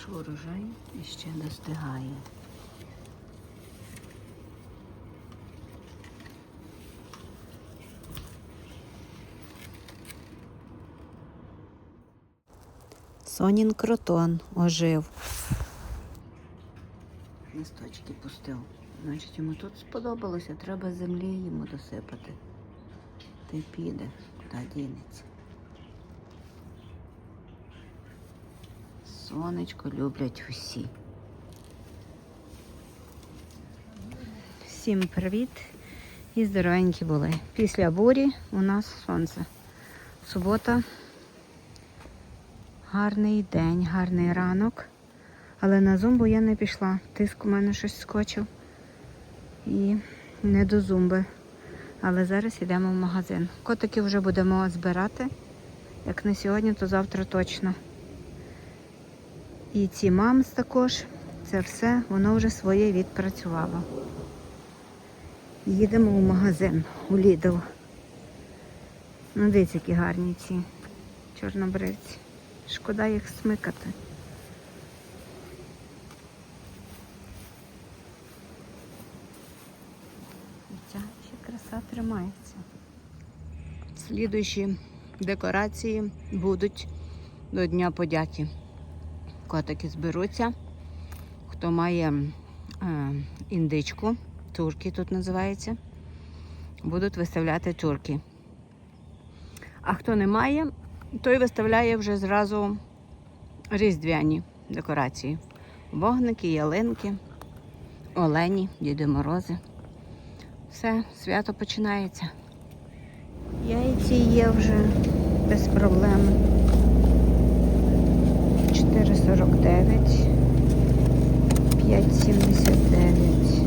Наш урожай ще достигає. Сонін кротон ожив. Листочки пустив. Значить, йому тут сподобалося, треба землі йому досипати. Й піде, куди дінеться. Сонечко люблять усі. Всім привіт і здоровенькі були. Після бурі у нас сонце. Субота. Гарний день, гарний ранок. Але на зумбу я не пішла. Тиск у мене щось скочив. І не до зумби. Але зараз йдемо в магазин. Котики вже будемо збирати. Як не сьогодні, то завтра точно. І ці мамс також. Це все, воно вже своє відпрацювало. Їдемо в магазин у Lidl. Ну, дивіться, які гарні ці чорнобривці. Шкода їх смикати. Ще краса тримається. Слідуючі декорації будуть до Дня подяки. Котики зберуться. Хто має е, індичку, турки тут називається, будуть виставляти турки. А хто не має, той виставляє вже зразу різдвяні декорації. Вогники, ялинки, олені, Діди Морози. Все, свято починається. Яйці є вже без проблем. 4,49, 5,79.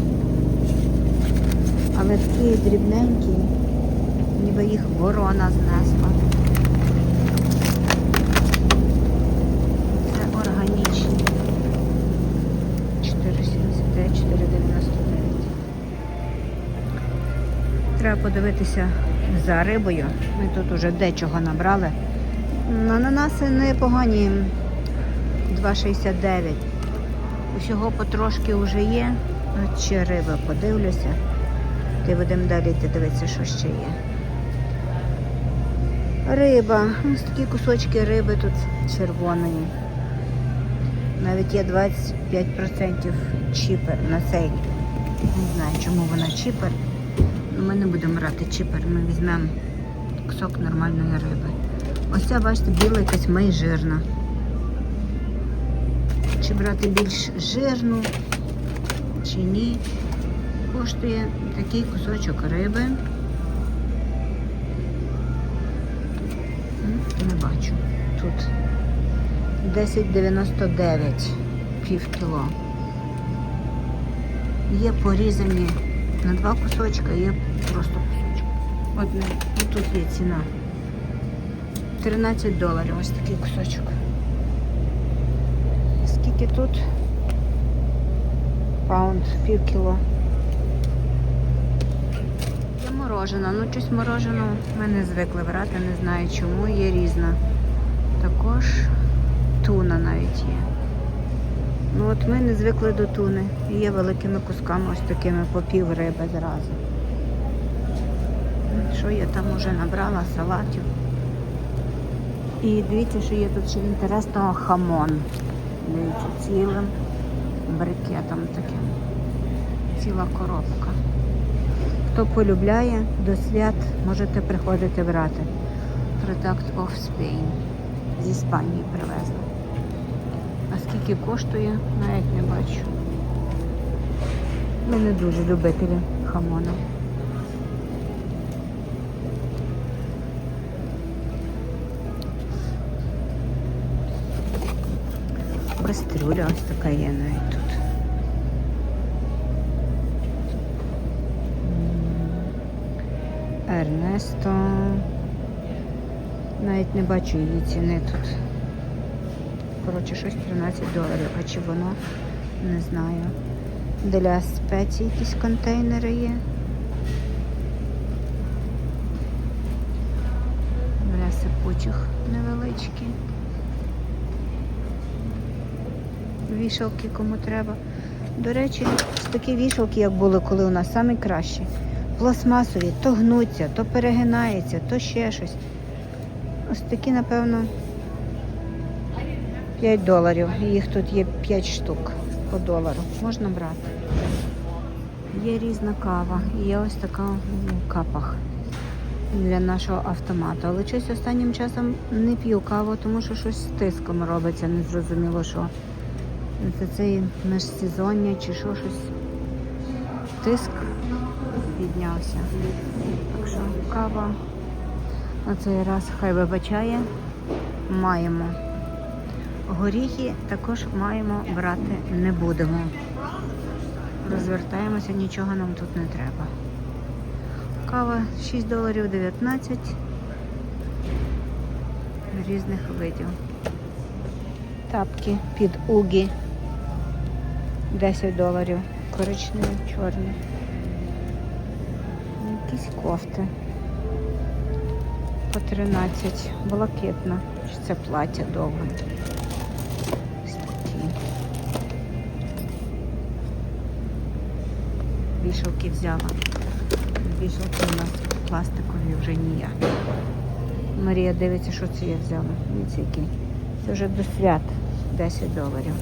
Але такі дрібненькі, ніби їх ворона знесла. Це органічні. 4,79, 4,99. Треба подивитися за рибою. Ми тут уже дечого набрали. Ананаси непогані. 2,69. Усього потрошки вже є. От ще риба подивлюся. Ти будемо далі йти дивитися, що ще є. Риба. Ось такі кусочки риби тут червоної. Навіть є 25% чіпер на цей. Не знаю, чому вона чіпер. Ну, Ми не будемо брати чіпер, ми візьмемо кусок нормальної риби. Ось ця, бачите, біла якась майжирна. Чи брати більш жирну, чи ні. Коштує такий кусочок риби. Не бачу. Тут 10,99 пів кіло. Є порізані на два кусочка, є просто кусочок. Одне. І тут є ціна. 13 доларів ось такий кусочок. Скільки тут? Паунд, пів кіло. Є морожена. Ну, щось морожену ми не звикли брати, не знаю чому, є різна. Також туна навіть є. Ну от ми не звикли до туни. І Є великими кусками, ось такими по пів риби зразу. Що я там уже набрала салатів. І дивіться, що є тут ще інтересного хамон. Дивіться, цілим брикетом таким. Ціла коробка. Хто полюбляє, до свят можете приходити брати. Product of Spain. З Іспанії привезли. А скільки коштує, навіть не бачу. Ми не дуже любителі хамона. Кастрюля ось така є навіть тут. Ернесто. Навіть не бачу її ціни тут. Коротше, щось 13 доларів, а чи воно не знаю. Для спецій якісь контейнери є. Для сипучих невеличкі. Вішалки, кому треба. До речі, такі вішалки, як були, коли у нас самі кращі. Пластмасові, то гнуться, то перегинаються, то ще щось. Ось такі, напевно, 5 доларів. Їх тут є 5 штук по долару. Можна брати. Є різна кава. І є ось така у капах для нашого автомату. Але щось останнім часом не п'ю каву, тому що щось з тиском робиться, не зрозуміло що. Це цей межсезоння чи що щось. Тиск піднявся. Так що кава на цей раз хай вибачає. Маємо. Горіхи також маємо брати не будемо. Розвертаємося, нічого нам тут не треба. Кава 6 доларів 19 різних видів. Тапки під угі 10 доларів. Коричневі, чорні. Якісь кофти. По 13. Блакитна. Чи це плаття довге? Ось. Вішалки взяла. Вішалки у нас пластикові вже ніякі. Марія дивиться, що це я взяла. Дивіться, які. Це вже до свят 10 доларів.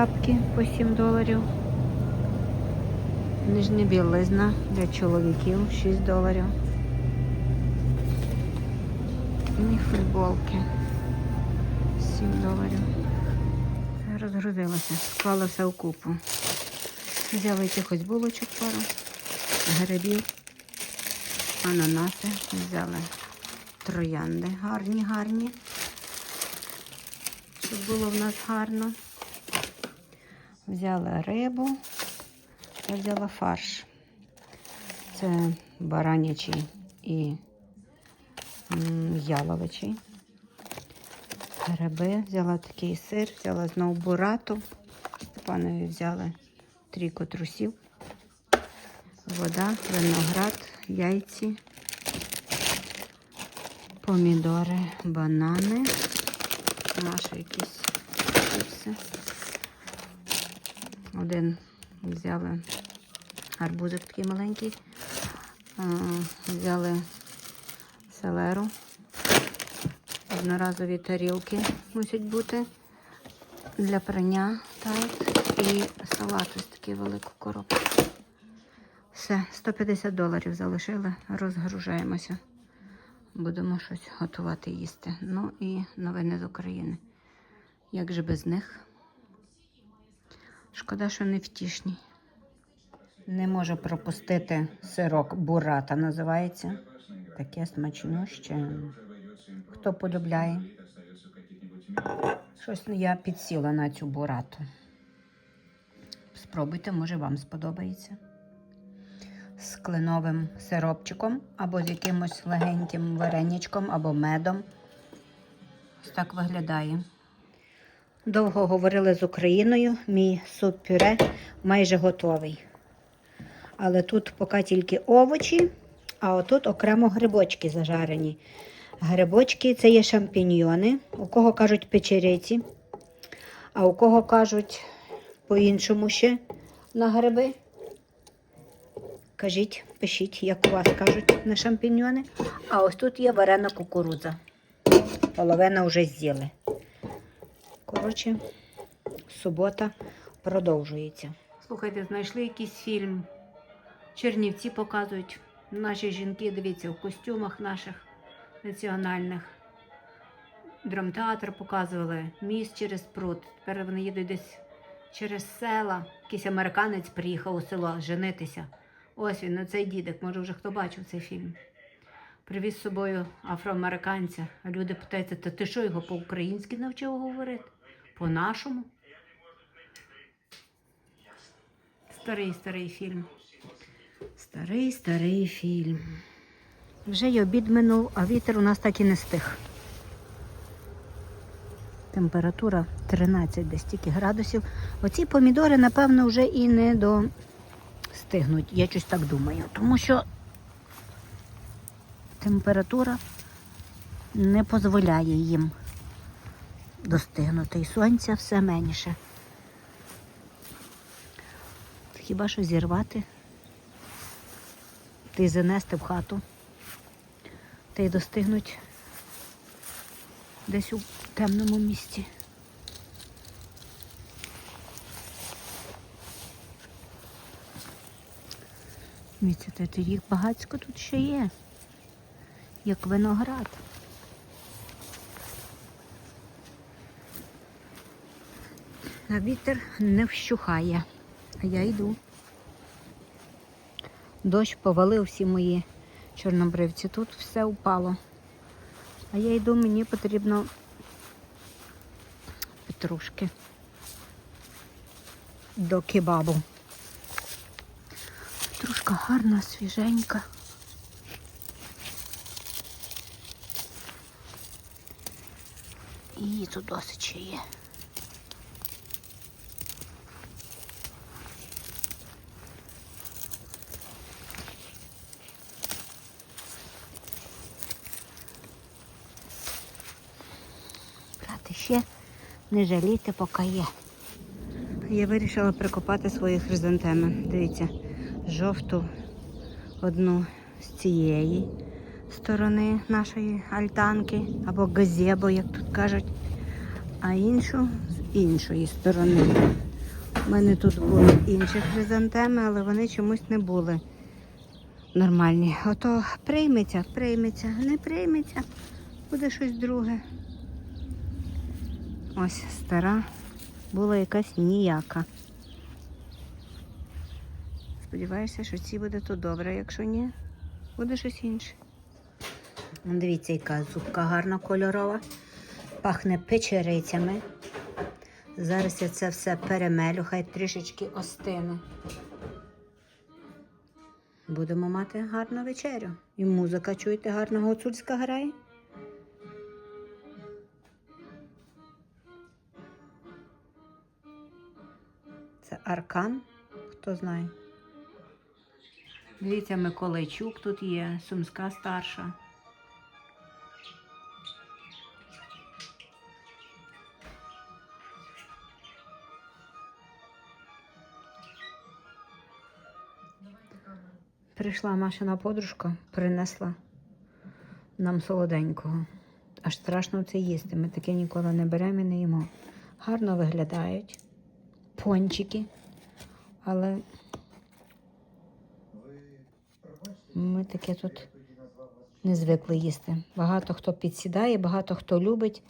Тапки по 7 доларів. Нижня білизна для чоловіків 6 доларів. І футболки 7 доларів. Це розгрузилося, склала все в купу. Взяла якихось булочок пару, грибів, ананаси, взяли троянди гарні, гарні. Щоб було в нас гарно. Взяла рибу, я взяла фарш. Це баранячий і яловичий. Гриби, взяла такий сир, взяла знову бурату. Степанові взяли трійко трусів, вода, виноград, яйці, помідори, банани, Маша якісь чипси. Один взяли арбузик такий маленький, взяли селеру. Одноразові тарілки мусять бути для прання, так, і салат ось такий велику коробку. Все, 150 доларів залишили, розгружаємося. Будемо щось готувати їсти. Ну і новини з України. Як же без них? Шкода, що не втішні. Не можу пропустити сирок бурата, називається. Таке смачнюще. Хто полюбляє? Щось я підсіла на цю бурату. Спробуйте, може вам сподобається. З кленовим сиропчиком або з якимось легеньким вареничком або медом. Ось так виглядає. Довго говорили з Україною. Мій суп-пюре майже готовий. Але тут поки тільки овочі, а отут окремо грибочки зажарені. Грибочки це є шампіньйони, у кого кажуть печериці, а у кого кажуть по-іншому ще на гриби. Кажіть, пишіть, як у вас кажуть на шампіньйони. А ось тут є варена кукурудза. Половина вже з'їли. Коротше, субота продовжується. Слухайте, знайшли якийсь фільм. Чернівці показують. Наші жінки, дивіться, в костюмах наших національних. Драмтеатр показували, міст через пруд. Тепер вони їдуть десь через села. Якийсь американець приїхав у село женитися. Ось він, оцей дідик, може вже хто бачив цей фільм. Привіз з собою афроамериканця. Люди питаються, та ти що його по-українськи навчив говорити? По-нашому? Старий старий фільм. Старий старий фільм. Вже й обід минув, а вітер у нас так і не стих. Температура 13 десь тільки градусів. Оці помідори, напевно, вже і не достигнуть. Я щось так думаю. Тому що температура не дозволяє їм достигнути. І сонця все менше. Хіба що зірвати, та й занести в хату, та й достигнуть десь у темному місці. Та їх багацько тут ще є, як виноград. А вітер не вщухає, а я йду. Дощ повалив всі мої чорнобривці. Тут все упало. А я йду, мені потрібно петрушки до кебабу. Петрушка гарна, свіженька. І тут досить ще є. Брати ще не жалійте, поки є. Я вирішила прикопати свої хризантеми. Дивіться, жовту одну з цієї сторони нашої альтанки, або газебо, як тут кажуть, а іншу з іншої сторони. У мене тут були інші хризантеми, але вони чомусь не були нормальні. Ото прийметься, прийметься, не прийметься, буде щось друге. Ось стара була якась ніяка. Сподіваюся, що ці буде тут добре, якщо ні, буде щось інше. Дивіться, яка зубка гарна кольорова. Пахне печерицями. Зараз я це все перемелю, хай трішечки остине. Будемо мати гарну вечерю. І музика, чуєте, гарна гуцульська грає. Аркан, хто знає. Дивіться, Миколайчук тут є, Сумська старша. Прийшла Машина подружка, принесла нам солоденького. Аж страшно це їсти. Ми таке ніколи не беремо і не їмо. Гарно виглядають пончики, але ми таке тут не звикли їсти. Багато хто підсідає, багато хто любить.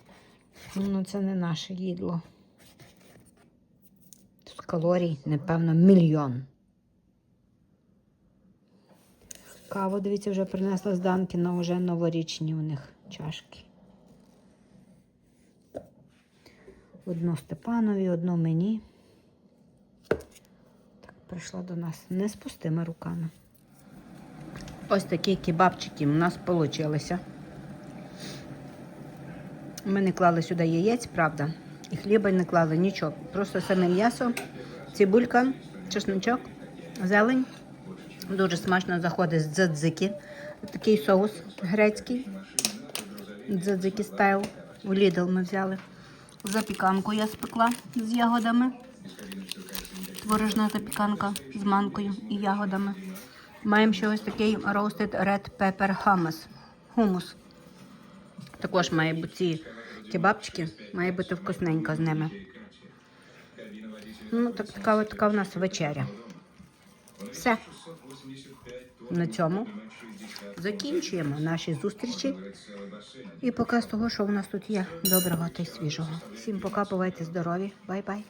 Ну, це не наше їдло. Тут калорій, напевно, мільйон. Каву, дивіться, вже принесла з Данкіна, вже новорічні у них чашки. Одну Степанові, одну мені. Прийшла до нас не з пустими руками. Ось такі кебабчики у нас вийшли. Ми не клали сюди яєць, правда, і хліба не клали нічого. Просто саме м'ясо, цибулька, чесночок, зелень. Дуже смачно заходить з дзадзики. Такий соус грецький. Дзадзики стайл. У Lidl ми взяли. Запіканку я спекла з ягодами. Творожна запіканка з манкою і ягодами. Маємо ще ось такий roasted red pepper hummus. Хумус. Також має бути ці кебабчики, має бути вкусненько з ними. Ну, так, така, така у нас вечеря. Все. На цьому закінчуємо наші зустрічі. І показ того, що у нас тут є доброго та й свіжого. Всім пока, бувайте здорові. Бай-бай.